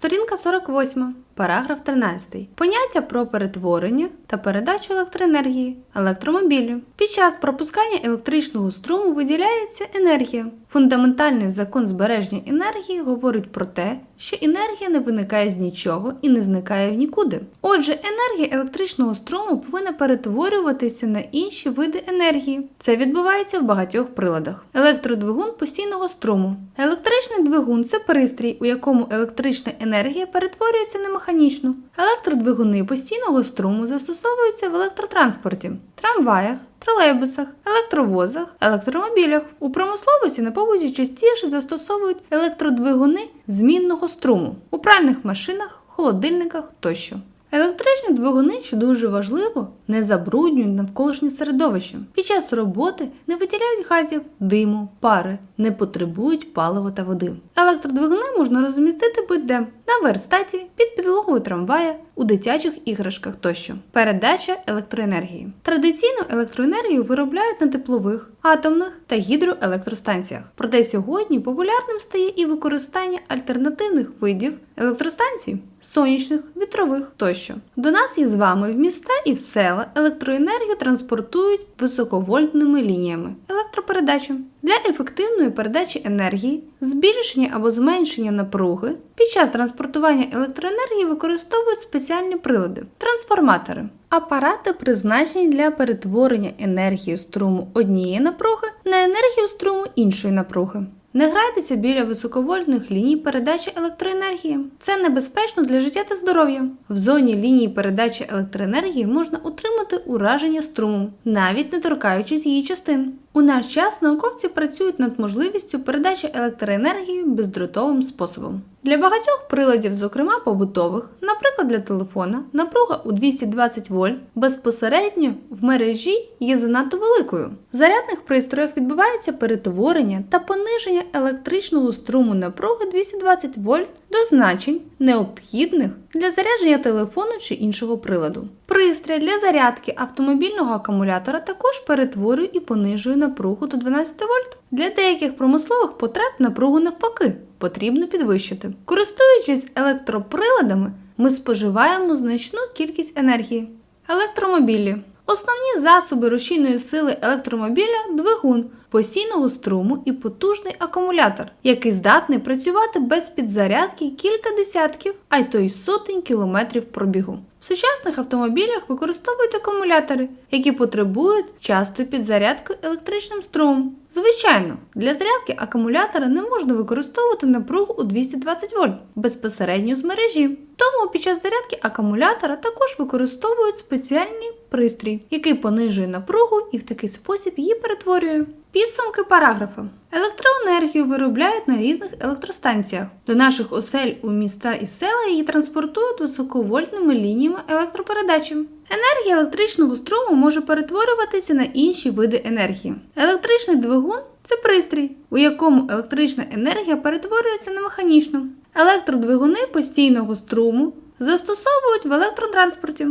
Сторінка 48, параграф 13. Поняття про перетворення та передачу електроенергії електромобілю. Під час пропускання електричного струму виділяється енергія. Фундаментальний закон збереження енергії говорить про те, що енергія не виникає з нічого і не зникає в нікуди. Отже, енергія електричного струму повинна перетворюватися на інші види енергії. Це відбувається в багатьох приладах. Електродвигун постійного струму. Електричний двигун це пристрій, у якому електрична енергія перетворюється на механічну. Електродвигуни постійного струму застосовуються в електротранспорті, трамваях, тролейбусах, електровозах, електромобілях. У промисловості на побуті частіше застосовують електродвигуни змінного струму у пральних машинах, холодильниках тощо. Електричні двигуни, що дуже важливо, не забруднюють навколишнє середовище. Під час роботи не виділяють газів, диму, пари, не потребують палива та води. Електродвигуни можна розмістити будь-де на верстаті, під підлогою трамвая, у дитячих іграшках тощо. Передача електроенергії. Традиційно електроенергію виробляють на теплових, атомних та гідроелектростанціях. Проте сьогодні популярним стає і використання альтернативних видів електростанцій сонячних, вітрових тощо. До нас із вами в міста і в села електроенергію транспортують високовольтними лініями електропередачі. Для ефективної передачі енергії, збільшення або зменшення напруги під час транспортування електроенергії використовують спеціальні прилади трансформатори. Апарати призначені для перетворення енергії струму однієї напруги на енергію струму іншої напруги. Не грайтеся біля високовольтних ліній передачі електроенергії. Це небезпечно для життя та здоров'я. В зоні лінії передачі електроенергії можна отримати ураження струму, навіть не торкаючись її частин. У наш час науковці працюють над можливістю передачі електроенергії бездротовим способом. Для багатьох приладів, зокрема побутових, наприклад, для телефона, напруга у 220 вольт безпосередньо в мережі є занадто великою. В зарядних пристроях відбувається перетворення та пониження електричного струму напруги 220 вольт до значень, необхідних для зарядження телефону чи іншого приладу. Пристрій для зарядки автомобільного акумулятора також перетворює і понижує напругу до 12 вольт. Для деяких промислових потреб напругу навпаки потрібно підвищити. Користуючись електроприладами, ми споживаємо значну кількість енергії. Електромобілі. Основні засоби рушійної сили електромобіля двигун постійного струму і потужний акумулятор, який здатний працювати без підзарядки кілька десятків, а й то й сотень кілометрів пробігу. В сучасних автомобілях використовують акумулятори, які потребують частої підзарядки електричним струмом. Звичайно, для зарядки акумулятора не можна використовувати напругу у 220 вольт безпосередньо з мережі. Тому під час зарядки акумулятора також використовують спеціальний пристрій, який понижує напругу і в такий спосіб її перетворює. Підсумки параграфа. Електроенергію виробляють на різних електростанціях. До наших осель у міста і села її транспортують високовольтними лініями електропередачі. Енергія електричного струму може перетворюватися на інші види енергії. Електричний двигун це пристрій, у якому електрична енергія перетворюється на механічну. Електродвигуни постійного струму застосовують в електротранспорті.